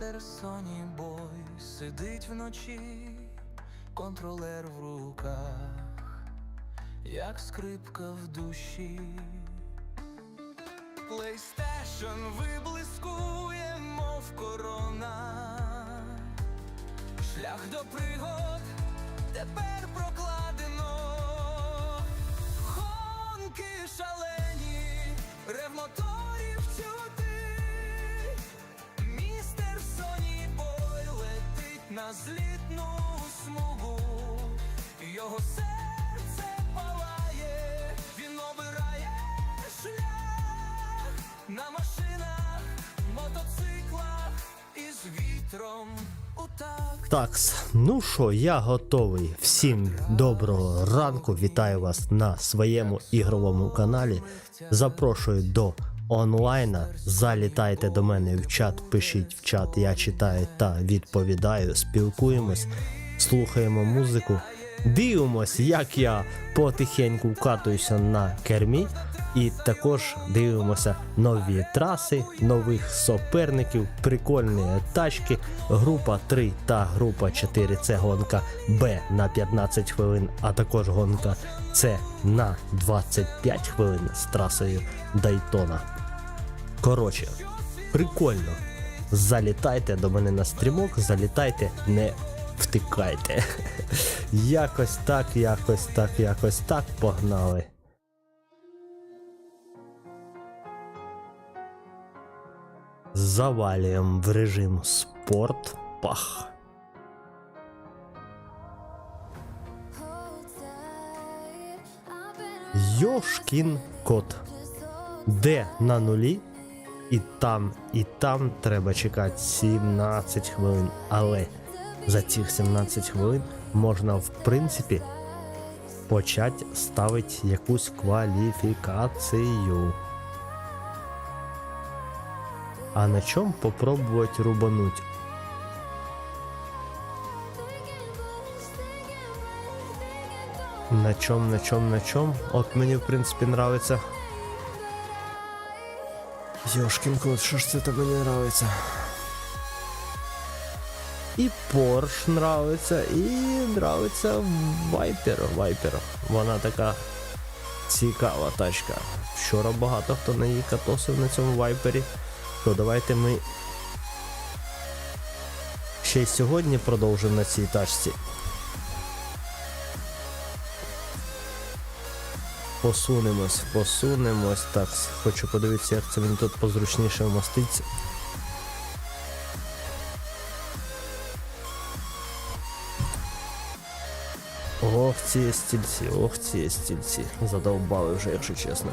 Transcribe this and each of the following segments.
Містер Бой сидить вночі, контролер в руках, як скрипка в душі. PlayStation виблискує, мов корона. Шлях до пригод тепер прокладено. На машинах, мотоциклах і з вітром. Такс, ну що, я готовий. Всім доброго ранку. Вітаю вас на своєму ігровому каналі. Запрошую до онлайна. Залітайте до мене в чат, пишіть в чат, я читаю та відповідаю. Спілкуємось, слухаємо музику. Дивимось, як я потихеньку вкатуюся на кермі. І також дивимося нові траси, нових суперників, прикольні тачки. Група 3 та група 4 це гонка Б на 15 хвилин, а також гонка С на 25 хвилин з трасою Дайтона. Коротше, прикольно. Залітайте до мене на стрімок, залітайте, не втикайте. Якось так, якось так, якось так, погнали. Завалюємо в режим спорт. Пах. Йошкін кот. Де на нулі? І там, і там треба чекати 17 хвилин. Але за цих 17 хвилин можна, в принципі, почати ставити якусь кваліфікацію. А на чому попробувати рубануть? На чом, на чом, на чом? От мені в принципі нравиться. Йошкін кот, що ж це так мені нравиться? І Porsche нравиться, і нравиться Viper. Viper. Вона така цікава тачка. Вчора багато хто на її катосив на цьому вайпері. То давайте ми ще й сьогодні продовжимо на цій тачці. Посунемось, посунемось. Так, хочу подивитися, як це мені тут позручніше вмоститься. Ох, ці стільці, ох, ці стільці. Задовбали вже, якщо чесно.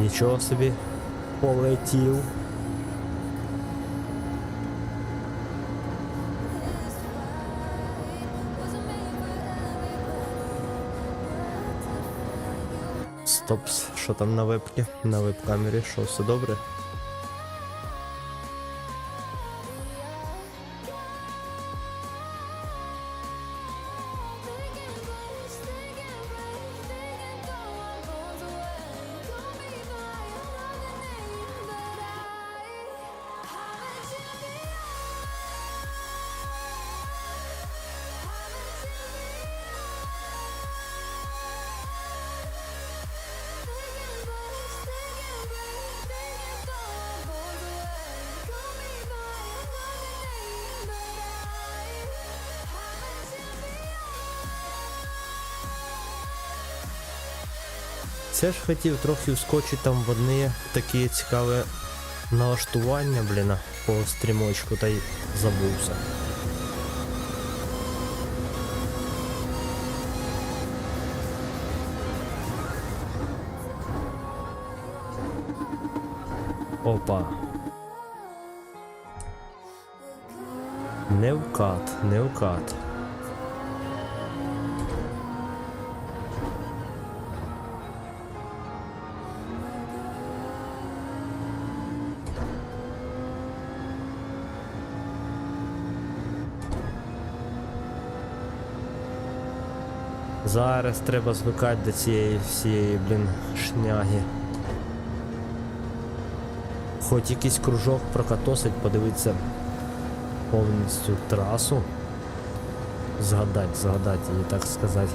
Нічого собі полетів. Стопс, що там на вебці? На веб-камері, що все добре? Це ж хотів трохи вскочити там в одне таке цікаве налаштування, блін, по стрімочку, та й забувся. Опа. Не вкат, не вкат. Зараз треба звикати до цієї всієї, блін, шняги. Хоч якийсь кружок прокатосить, подивитися повністю трасу. Згадати, згадати її, так сказати.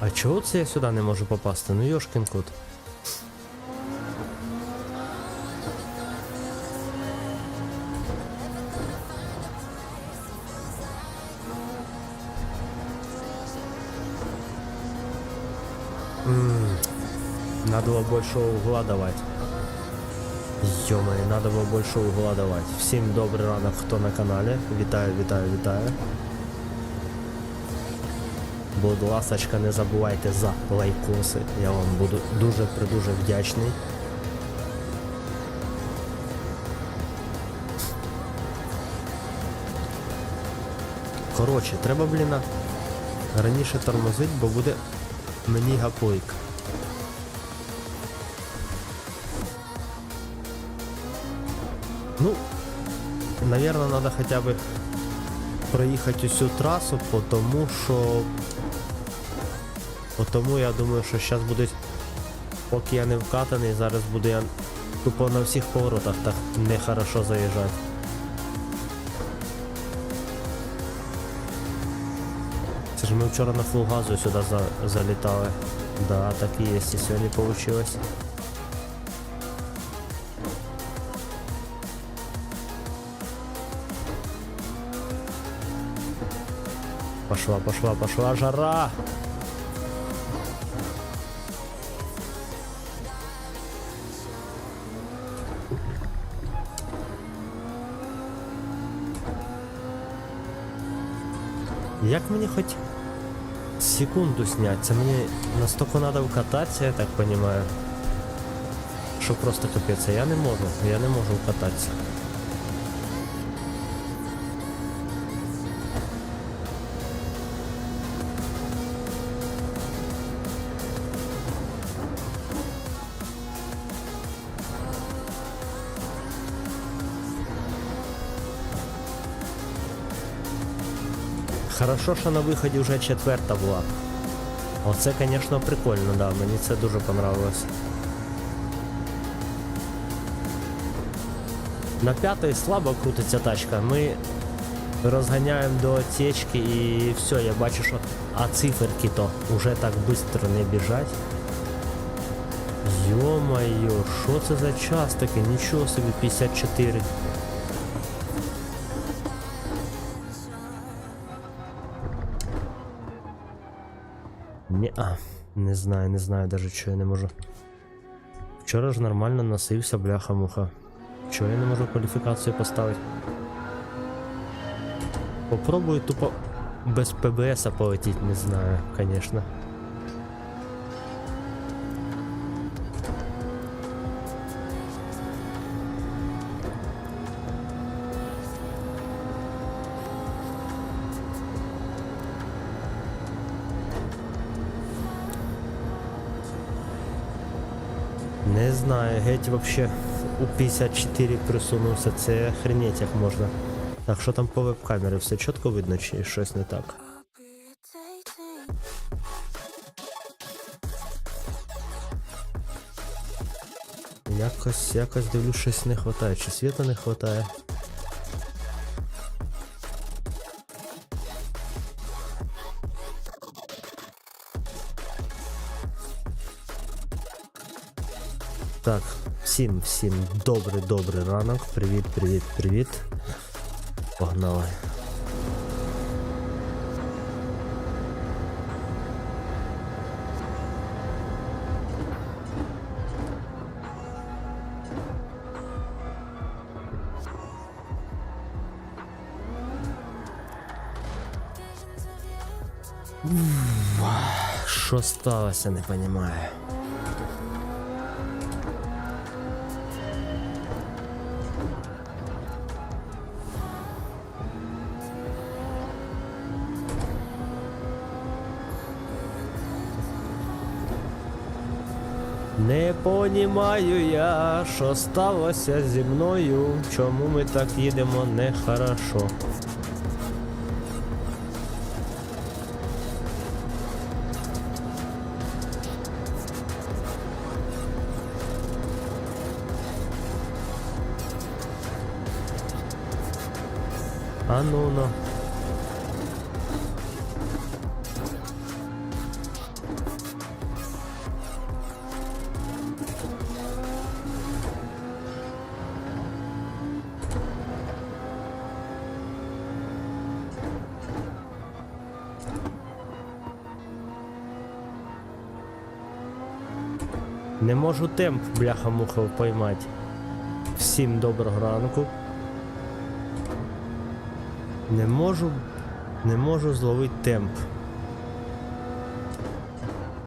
А чого це я сюди не можу попасти? Ну йошкін кот. было больше угла давать. ё надо было больше угла давать. Всім добрий ранок, хто на каналі. Вітаю, вітаю, вітаю. Будь ласочка, не забувайте за лайкоси. Я вам буду дуже придуже вдячний. Коротше, треба, блін, раніше тормозить, бо буде мені гаплик. Ну, наверное, надо хотя бы проїхати усю трасу, потому що. Потому я думаю, що зараз будуть. Поки я не вкатаний, зараз буду я тупо на всіх поворотах так нехорошо заїжджати. Це ж ми вчора на фул газу сюди за, залітали. Да, так і є, і сьогодні вийшло. Пошла, пошла, пошла жара! Як мені хоч секунду снять? Це мені настільки треба вкататися, я так розумію. Що просто капець, я не можу, я не можу вкататися. Хорошо, що на виході вже четверта була. Оце, звісно, прикольно, да, мені це дуже понравилось. На п'ятій слабо крутиться тачка. Ми розганяємо до отсечки і все, я бачу, що а циферки то вже так швидко не біжать. Йо-моє, що це за час такий? Нічого собі 54. Ні, а, не знаю, не знаю даже, що я не можу. Вчора ж нормально носився, бляха-муха. Чого я не можу кваліфікацію поставити? Попробую тупо без ПБС полетіть, не знаю, звісно. Не знаю, геть вообще у 54 присунувся, це охренеть як можна. Так, що там по веб-камері? Все чітко видно чи щось не так? Якось, якось дивлюсь, щось не вистачає. Чи світа не вистачає? Так, всім, всім добрий, добрий ранок. Привіт, привіт, привіт. Погнали. Що сталося, не розумію. Не понімаю я, що сталося зі мною, чому ми так їдемо нехорошо. А ну Не можу темп бляха-муха поймати. Всім доброго ранку. Не можу. Не можу зловити темп.